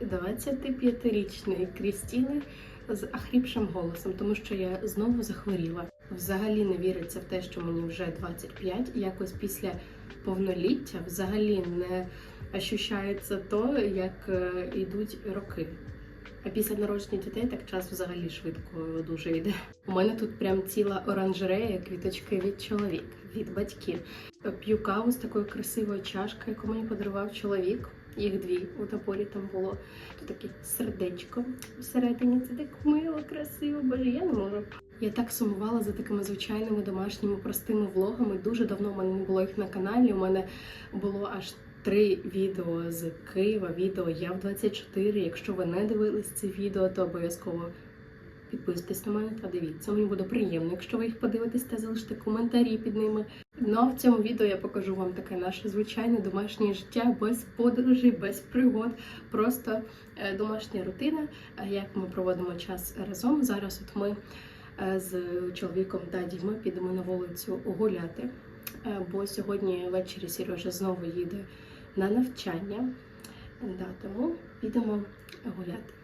доброго ранку від 25-річної Крістіни з ахріпшим голосом, тому що я знову захворіла. Взагалі не віриться в те, що мені вже 25. Якось після повноліття взагалі не ощущається то, як е, йдуть роки. А після народження дітей так час взагалі швидко дуже йде. У мене тут прям ціла оранжерея, квіточки від чоловіка, від батьків. П'ю каву з такою красивою чашкою, яку мені подарував чоловік. Їх дві у топорі там було. Тут таке сердечко всередині. Це так мило, красиво, боже, я не можу. Я так сумувала за такими звичайними домашніми простими влогами. Дуже давно в мене не було їх на каналі. У мене було аж три відео з Києва. Відео я в 24. Якщо ви не дивились це відео, то обов'язково підписуйтесь на мене та дивіться. Мені буде приємно, якщо ви їх подивитесь та залишите коментарі під ними. Ну а в цьому відео я покажу вам таке наше звичайне домашнє життя без подорожей, без пригод. Просто е, домашня рутина, е, як ми проводимо час разом. Зараз от ми е, з чоловіком та дітьми підемо на вулицю гуляти. Бо сьогодні ввечері Сережа знову їде на навчання. Да, тому підемо гуляти.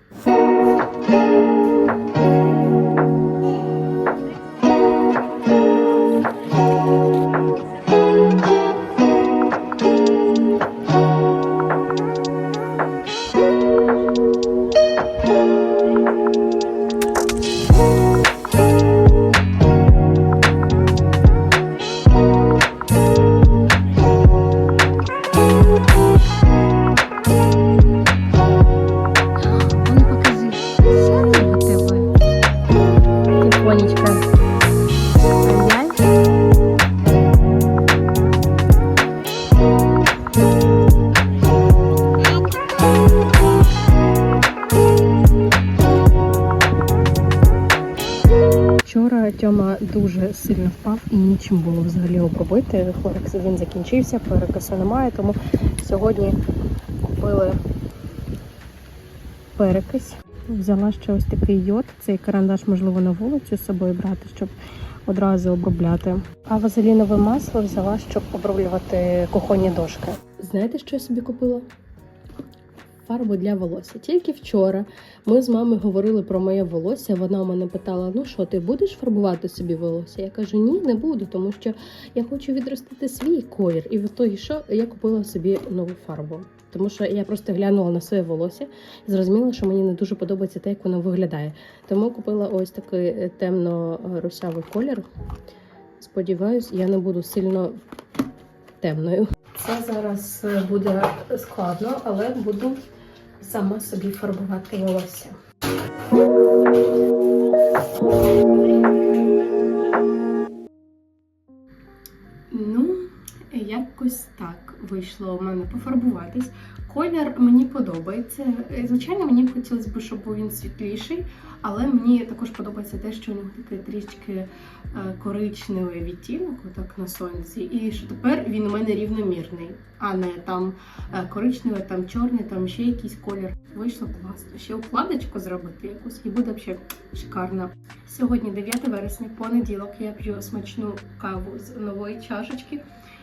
Сильно і нічим було взагалі обробити. Форекс він закінчився, перекису немає, тому сьогодні купили перекись. Взяла ще ось такий йод. Цей карандаш можливо на вулицю з собою брати, щоб одразу обробляти. А вазелінове масло взяла, щоб оброблювати кухонні дошки. Знаєте, що я собі купила? Фарбу для волосся. Тільки вчора ми з мамою говорили про моє волосся. Вона мене питала: ну що, ти будеш фарбувати собі волосся? Я кажу, ні, не буду, тому що я хочу відростити свій колір. І в ітогі що я купила собі нову фарбу. Тому що я просто глянула на своє волосся і зрозуміла, що мені не дуже подобається те, як воно виглядає. Тому купила ось такий е, темно-русявий колір. Сподіваюсь, я не буду сильно темною. Це зараз е, буде складно, але буду сама собі фарбувати волосся. Вийшло у мене пофарбуватись. Колір мені подобається. Е, Звичайно, мені хотілося б, щоб був він світліший, але мені також подобається те, що у нього такий трішки е, коричневий відтінок, отак на сонці, і що тепер він у мене рівномірний, а не там е, коричневий, там чорний, там ще якийсь колір. Вийшло класно. Ще укладочку зробити якусь і буде взагалі шикарно. Сьогодні 9 вересня, понеділок, я п'ю смачну каву з нової чашечки.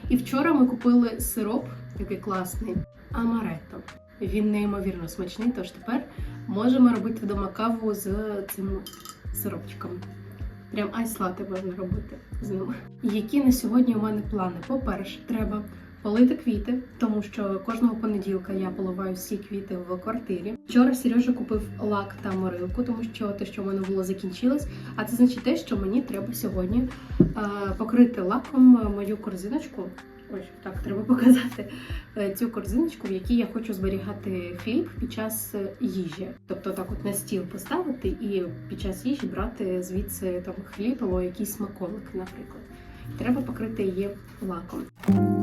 І вчора ми купили сироп, такий класний, амаретто. Він неймовірно смачний, тож тепер можемо робити вдома каву з цим сиропчиком. Прям айс-лати можна робити з ним. Які на сьогодні у мене плани? По-перше, треба полити квіти, тому що кожного понеділка я поливаю всі квіти в квартирі. Вчора Сережа купив лак та морилку, тому що те, що в мене було, закінчилось. А це значить те, що мені треба сьогодні е, покрити лаком мою корзиночку. Ось так треба показати е, цю корзиночку, в якій я хочу зберігати хліб під час їжі. Тобто так от на стіл поставити і під час їжі брати звідси там хліб або якийсь смаколик, наприклад. Треба покрити її лаком.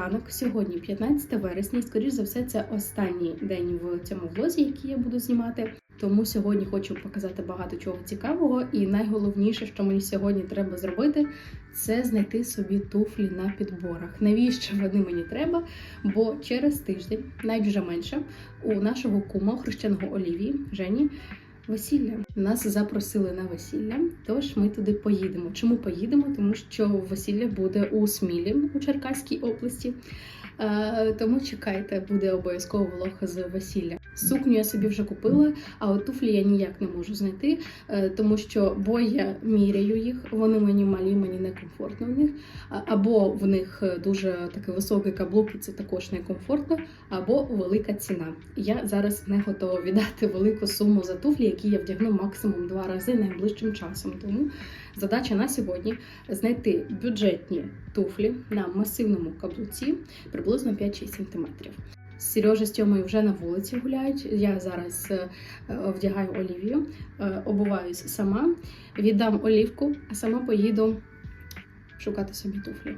Ранок сьогодні, 15 вересня, і скоріш за все, це останній день в цьому влозі, який я буду знімати. Тому сьогодні хочу показати багато чого цікавого, і найголовніше, що мені сьогодні треба зробити, це знайти собі туфлі на підборах. Навіщо вони мені треба? Бо через тиждень, навіть вже менше, у нашого кума хрещеного Олівії Жені. Весілля нас запросили на весілля, тож ми туди поїдемо. Чому поїдемо? Тому що весілля буде у Смілі у Черкаській області. Е, тому чекайте, буде обов'язково влог з весілля. Сукню я собі вже купила, а от туфлі я ніяк не можу знайти, е, тому що бо я міряю їх, вони мені малі, мені некомфортно в них. Або в них е, дуже такий високий каблук, і це також некомфортно, або велика ціна. Я зараз не готова віддати велику суму за туфлі, які я вдягну максимум два рази найближчим часом. Тому задача на сьогодні знайти бюджетні туфлі на масивному каблуці приблизно 5-6 см. Сережа з Тьомою вже на вулиці гуляють. Я зараз е, е, вдягаю Олівію, е, обуваюсь сама, віддам олівку, а сама поїду шукати собі туфлі.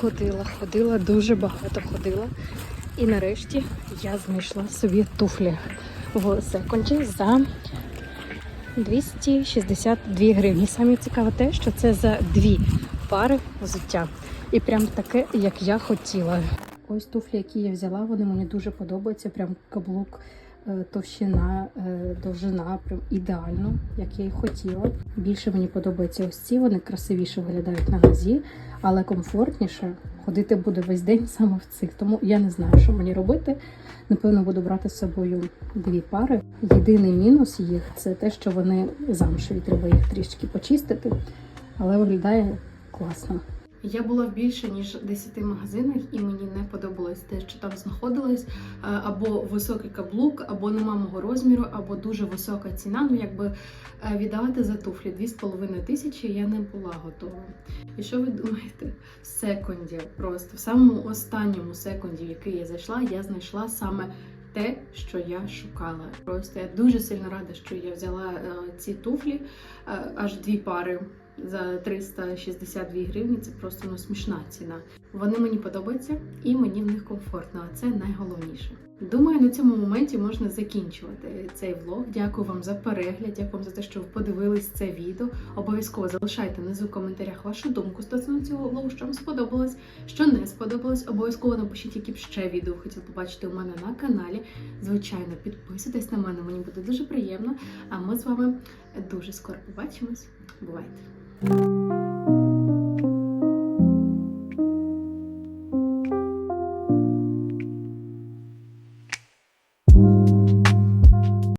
Ходила, ходила, дуже багато ходила. І нарешті я знайшла собі туфлі в секонді за 262 гривні. Саме цікаве те, що це за дві пари взуття. І прям таке, як я хотіла. Ось туфлі, які я взяла, вони мені дуже подобаються. Прям каблук, товщина, е, довжина, прям ідеально, як я і хотіла. Більше мені подобаються ось ці, вони красивіше виглядають на нозі, але комфортніше ходити буде весь день саме в цих. Тому я не знаю, що мені робити. Напевно, буду брати з собою дві пари. Єдиний мінус їх це те, що вони замшеві. Треба їх трішки почистити, але виглядає класно. Я була в більше ніж 10 магазинах, і мені не подобалось те, що там знаходилось. Е, Або високий каблук, або нема мого розміру, або дуже висока ціна. Ну якби е, віддавати за туфлі 2,5 тисячі я не була готова. І що ви думаєте? В секунді, просто в самому останньому секунді, в який я зайшла, я знайшла саме те, що я шукала. Просто я дуже сильно рада, що я взяла е, ці туфлі, е, аж дві пари за 362 гривні. Це просто ну, смішна ціна. Вони мені подобаються і мені в них комфортно, а це найголовніше. Думаю, на цьому моменті можна закінчувати цей влог. Дякую вам за перегляд, дякую вам за те, що ви подивились це відео. Обов'язково залишайте внизу в коментарях вашу думку стосовно цього влогу, що вам сподобалось, що не сподобалось. Обов'язково напишіть, які б ще відео хотіли побачити у мене на каналі. Звичайно, підписуйтесь на мене, мені буде дуже приємно. А ми з вами дуже скоро побачимось. Бувайте! Thank you.